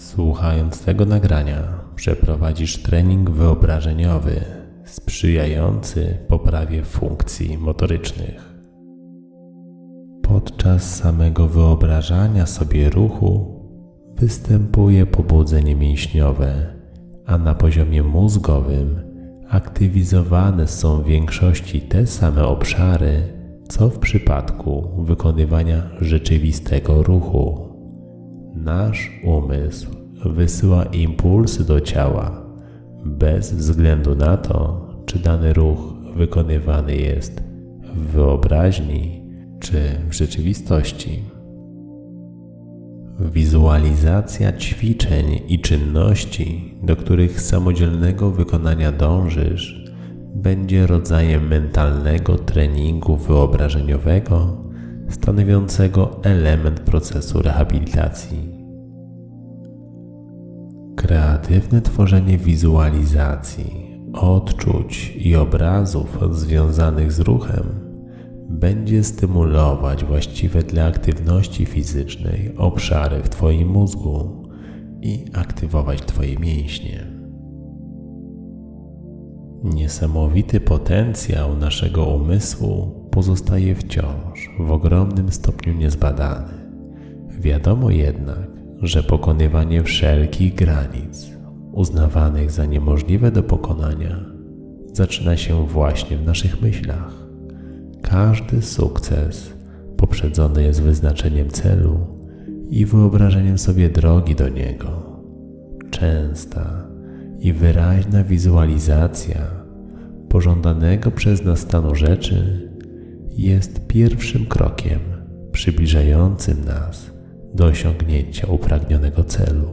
Słuchając tego nagrania, przeprowadzisz trening wyobrażeniowy sprzyjający poprawie funkcji motorycznych. Podczas samego wyobrażania sobie ruchu występuje pobudzenie mięśniowe, a na poziomie mózgowym aktywizowane są w większości te same obszary, co w przypadku wykonywania rzeczywistego ruchu. Nasz umysł wysyła impulsy do ciała bez względu na to, czy dany ruch wykonywany jest w wyobraźni czy w rzeczywistości. Wizualizacja ćwiczeń i czynności, do których samodzielnego wykonania dążysz, będzie rodzajem mentalnego treningu wyobrażeniowego stanowiącego element procesu rehabilitacji. Kreatywne tworzenie wizualizacji, odczuć i obrazów związanych z ruchem będzie stymulować właściwe dla aktywności fizycznej obszary w Twoim mózgu i aktywować Twoje mięśnie. Niesamowity potencjał naszego umysłu pozostaje wciąż w ogromnym stopniu niezbadany. Wiadomo jednak, że pokonywanie wszelkich granic uznawanych za niemożliwe do pokonania zaczyna się właśnie w naszych myślach. Każdy sukces poprzedzony jest wyznaczeniem celu i wyobrażeniem sobie drogi do niego. Częsta i wyraźna wizualizacja pożądanego przez nas stanu rzeczy jest pierwszym krokiem przybliżającym nas do osiągnięcia upragnionego celu.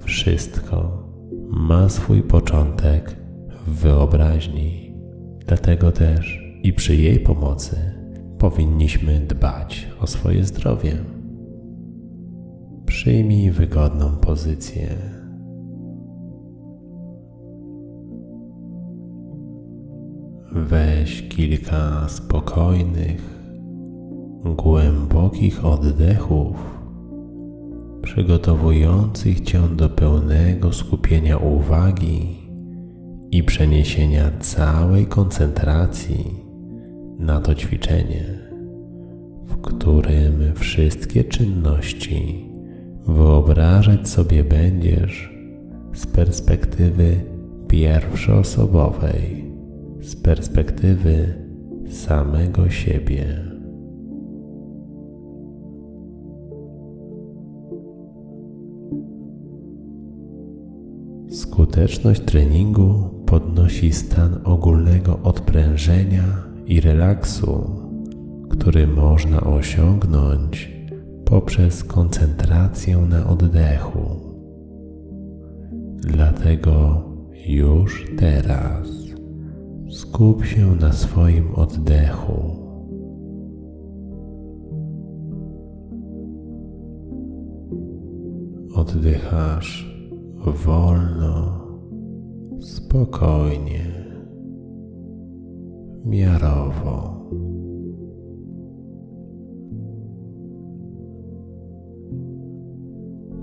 Wszystko ma swój początek w wyobraźni, dlatego też i przy jej pomocy powinniśmy dbać o swoje zdrowie. Przyjmij wygodną pozycję. Weź kilka spokojnych, głębokich oddechów, przygotowujących Cię do pełnego skupienia uwagi i przeniesienia całej koncentracji na to ćwiczenie, w którym wszystkie czynności wyobrażać sobie będziesz z perspektywy pierwszoosobowej, z perspektywy samego siebie. Skuteczność treningu podnosi stan ogólnego odprężenia i relaksu, który można osiągnąć poprzez koncentrację na oddechu. Dlatego już teraz skup się na swoim oddechu. Oddychasz wolno, spokojnie miarowo.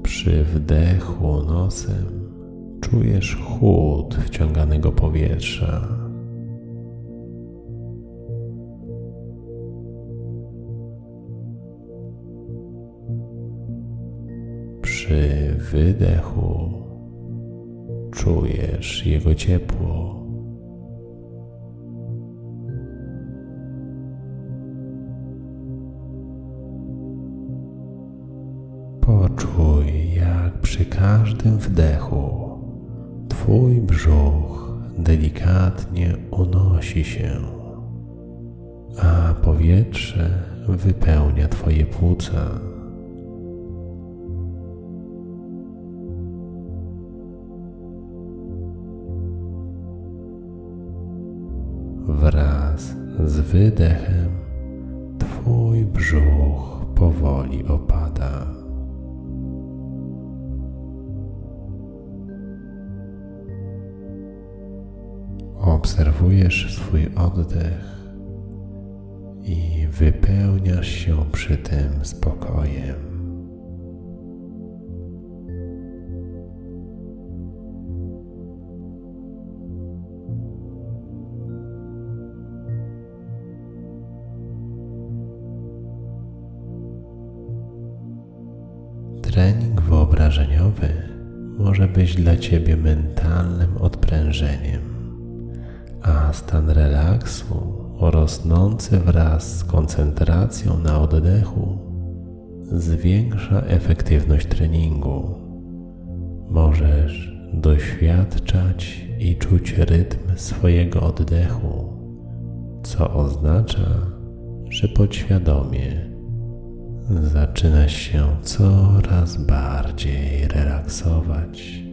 Przy wdechu nosem czujesz chłód wciąganego powietrza. Przy wydechu czujesz jego ciepło. Poczuj, jak przy każdym wdechu Twój brzuch delikatnie unosi się, a powietrze wypełnia Twoje płuca. Wydechem Twój brzuch powoli opada. Obserwujesz swój oddech i wypełniasz się przy tym spokojem. Być dla Ciebie mentalnym odprężeniem, a stan relaksu rosnący wraz z koncentracją na oddechu zwiększa efektywność treningu. Możesz doświadczać i czuć rytm swojego oddechu, co oznacza, że podświadomie zaczynasz się coraz bardziej relaksować.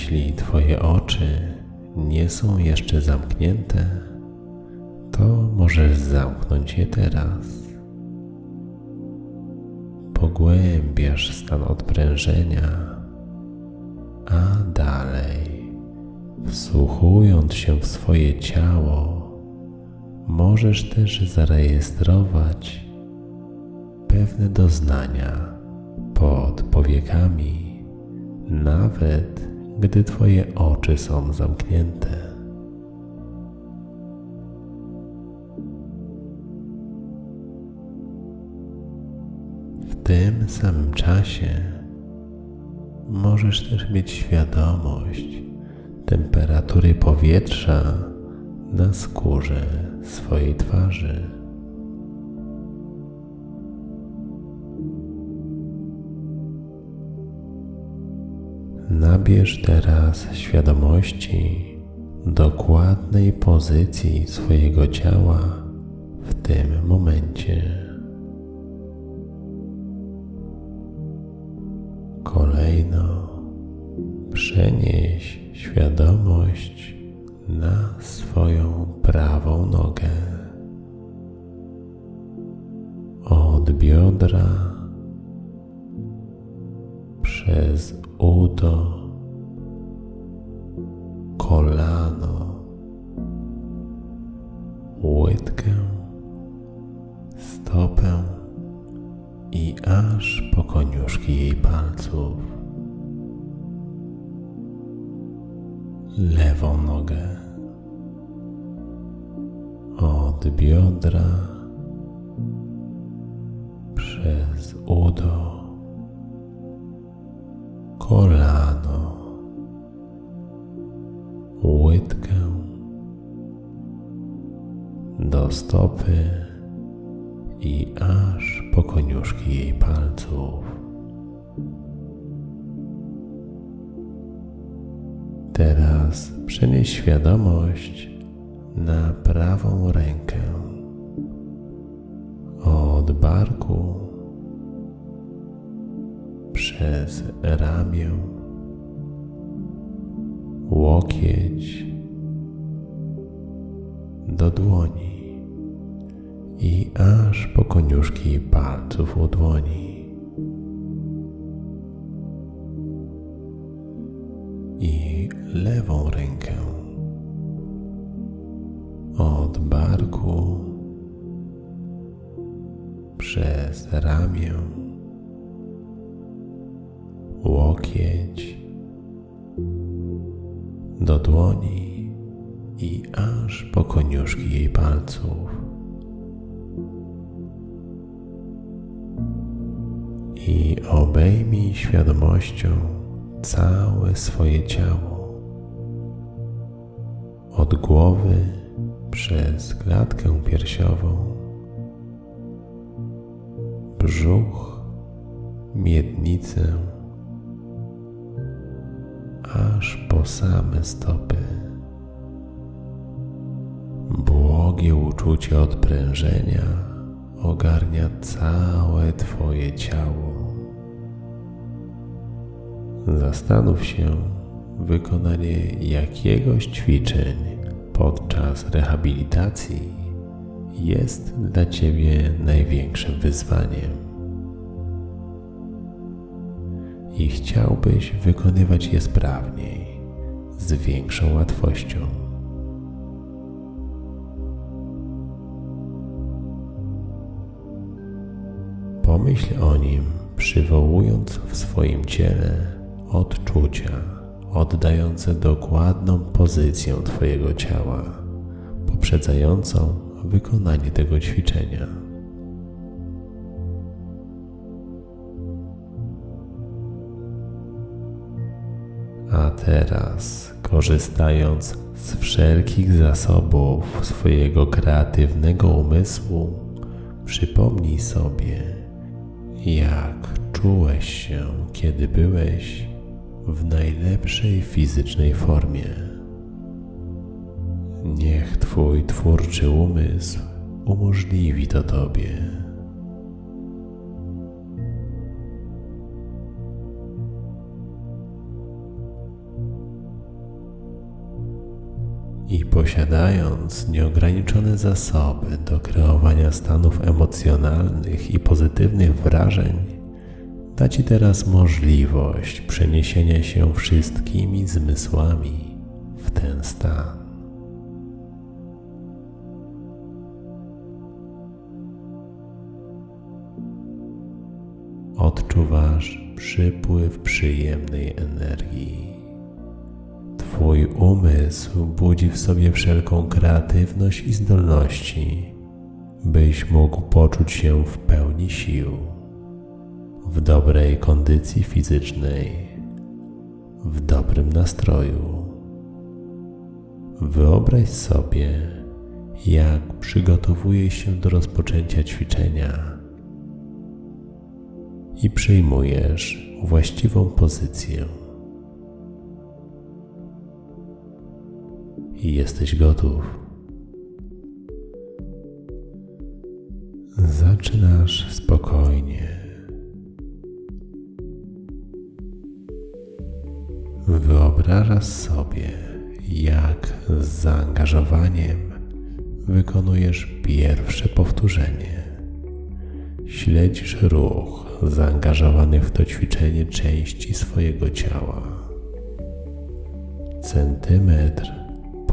Jeśli Twoje oczy nie są jeszcze zamknięte, to możesz zamknąć je teraz. Pogłębiasz stan odprężenia, a dalej, wsłuchując się w swoje ciało, możesz też zarejestrować pewne doznania pod powiekami, nawet gdy Twoje oczy są zamknięte. W tym samym czasie możesz też mieć świadomość temperatury powietrza na skórze swojej twarzy. Nabierz teraz świadomości dokładnej pozycji swojego ciała w tym momencie. Kolejno przenieś świadomość na swoją prawą nogę. Od biodra przez udo, kolano, łydkę, stopę i aż po koniuszki jej palców. Lewą nogę od biodra przez udo i aż po koniuszki jej palców. Teraz przenieś świadomość na prawą rękę od barku przez ramię, łokieć do dłoni i aż po koniuszki palców u dłoni. I lewą rękę od barku przez ramię łokieć do dłoni i aż po koniuszki jej palców. I obejmij świadomością całe swoje ciało. Od głowy przez klatkę piersiową, brzuch, miednicę, aż po same stopy. Błogie uczucie odprężenia ogarnia całe Twoje ciało. Zastanów się, wykonanie jakiegoś ćwiczeń podczas rehabilitacji jest dla Ciebie największym wyzwaniem. i chciałbyś wykonywać je sprawniej, z większą łatwością. Pomyśl o nim, przywołując w swoim ciele odczucia oddające dokładną pozycję Twojego ciała, poprzedzającą wykonanie tego ćwiczenia. A teraz, korzystając z wszelkich zasobów swojego kreatywnego umysłu, przypomnij sobie, jak czułeś się, kiedy byłeś w najlepszej fizycznej formie. Niech Twój twórczy umysł umożliwi to Tobie. I posiadając nieograniczone zasoby do kreowania stanów emocjonalnych i pozytywnych wrażeń, da Ci teraz możliwość przeniesienia się wszystkimi zmysłami w ten stan. Odczuwasz przypływ przyjemnej energii Twój umysł budzi w sobie wszelką kreatywność i zdolności, byś mógł poczuć się w pełni sił, w dobrej kondycji fizycznej, w dobrym nastroju. Wyobraź sobie, jak przygotowujesz się do rozpoczęcia ćwiczenia i przyjmujesz właściwą pozycję. I jesteś gotów. Zaczynasz spokojnie. Wyobrażasz sobie, jak z zaangażowaniem wykonujesz pierwsze powtórzenie. Śledzisz ruch zaangażowanych w to ćwiczenie części swojego ciała. Centymetr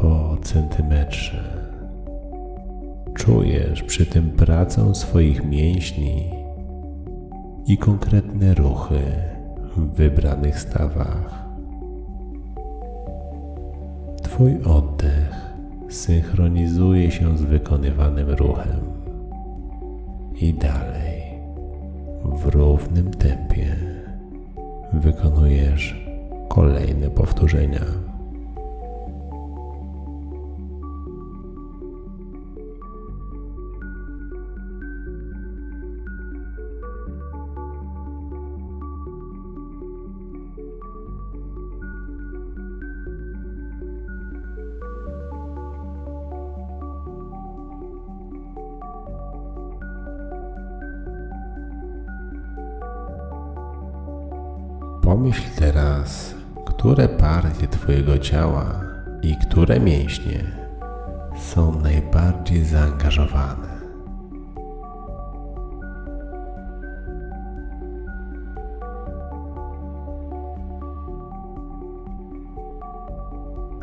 po centymetrze. Czujesz przy tym pracę swoich mięśni i konkretne ruchy w wybranych stawach. Twój oddech synchronizuje się z wykonywanym ruchem i dalej w równym tempie wykonujesz kolejne powtórzenia. Pomyśl teraz, które partie Twojego ciała i które mięśnie są najbardziej zaangażowane.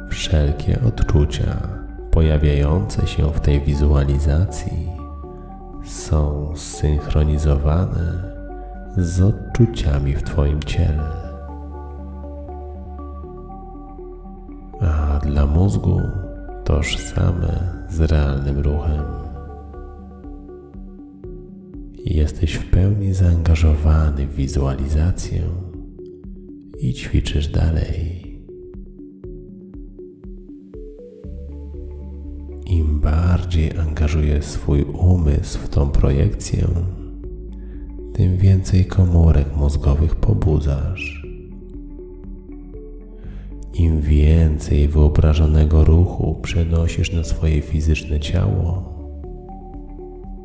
Wszelkie odczucia pojawiające się w tej wizualizacji są zsynchronizowane z odczuciami w Twoim ciele. A dla mózgu tożsame z realnym ruchem. Jesteś w pełni zaangażowany w wizualizację i ćwiczysz dalej. Im bardziej angażujesz swój umysł w tą projekcję, tym więcej komórek mózgowych pobudzasz. Im więcej wyobrażonego ruchu przenosisz na swoje fizyczne ciało,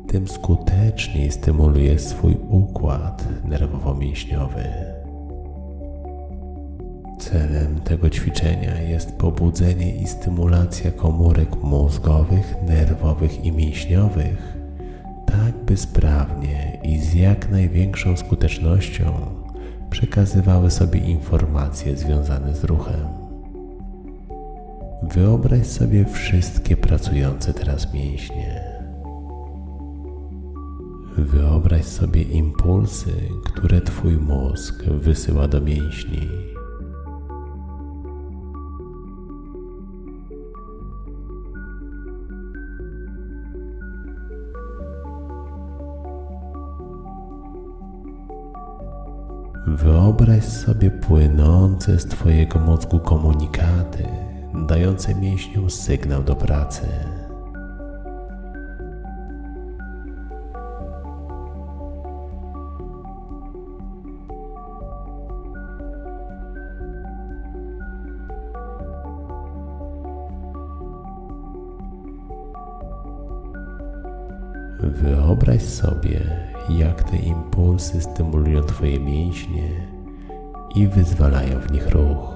tym skuteczniej stymulujesz swój układ nerwowo-mięśniowy. Celem tego ćwiczenia jest pobudzenie i stymulacja komórek mózgowych, nerwowych i mięśniowych tak by sprawnie i z jak największą skutecznością przekazywały sobie informacje związane z ruchem. Wyobraź sobie wszystkie pracujące teraz mięśnie. Wyobraź sobie impulsy, które Twój mózg wysyła do mięśni. Wyobraź sobie płynące z Twojego mózgu komunikaty, dające mięśniom sygnał do pracy. Wyobraź sobie, jak te impulsy stymulują Twoje mięśnie i wyzwalają w nich ruch,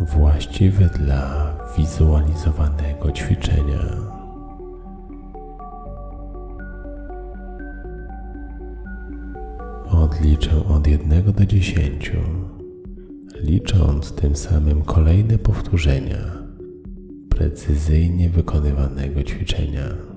właściwy dla wizualizowanego ćwiczenia. Odliczę od 1 do 10, licząc tym samym kolejne powtórzenia precyzyjnie wykonywanego ćwiczenia.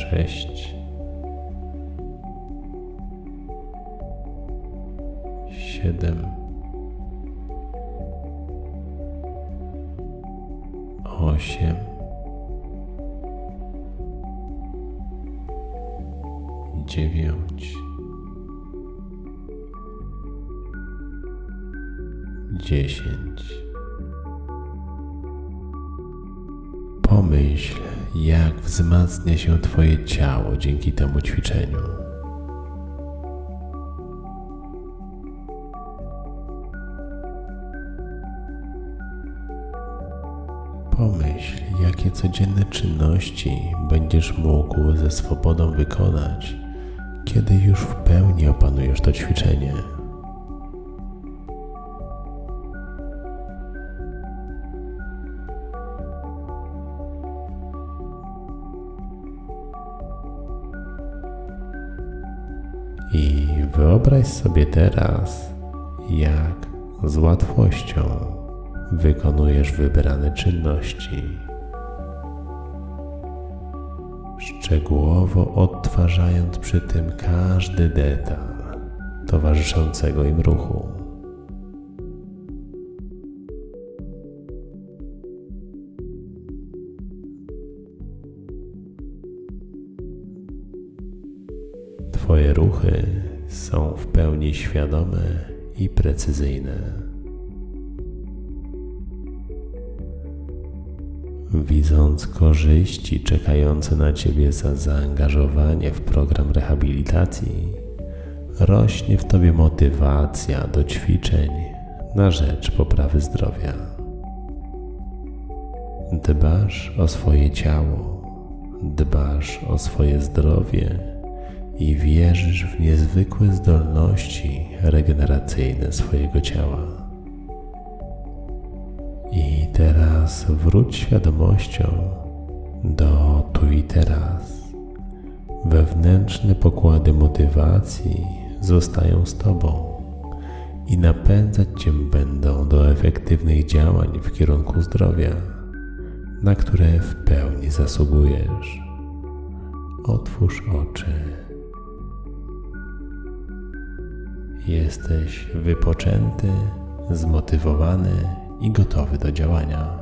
Sześć. siedem, osiem, dziewięć, dziesięć. Jak wzmacnia się Twoje ciało dzięki temu ćwiczeniu. Pomyśl, jakie codzienne czynności będziesz mógł ze swobodą wykonać, kiedy już w pełni opanujesz to ćwiczenie. Wyobraź sobie teraz, jak z łatwością wykonujesz wybrane czynności. Szczegółowo odtwarzając przy tym każdy detal towarzyszącego im ruchu. Twoje ruchy świadome i precyzyjne. Widząc korzyści czekające na Ciebie za zaangażowanie w program rehabilitacji, rośnie w Tobie motywacja do ćwiczeń na rzecz poprawy zdrowia. Dbasz o swoje ciało, dbasz o swoje zdrowie i wierzysz w niezwykłe zdolności regeneracyjne swojego ciała. I teraz wróć świadomością do tu i teraz. Wewnętrzne pokłady motywacji zostają z Tobą i napędzać Cię będą do efektywnych działań w kierunku zdrowia, na które w pełni zasługujesz. Otwórz oczy. Jesteś wypoczęty, zmotywowany i gotowy do działania.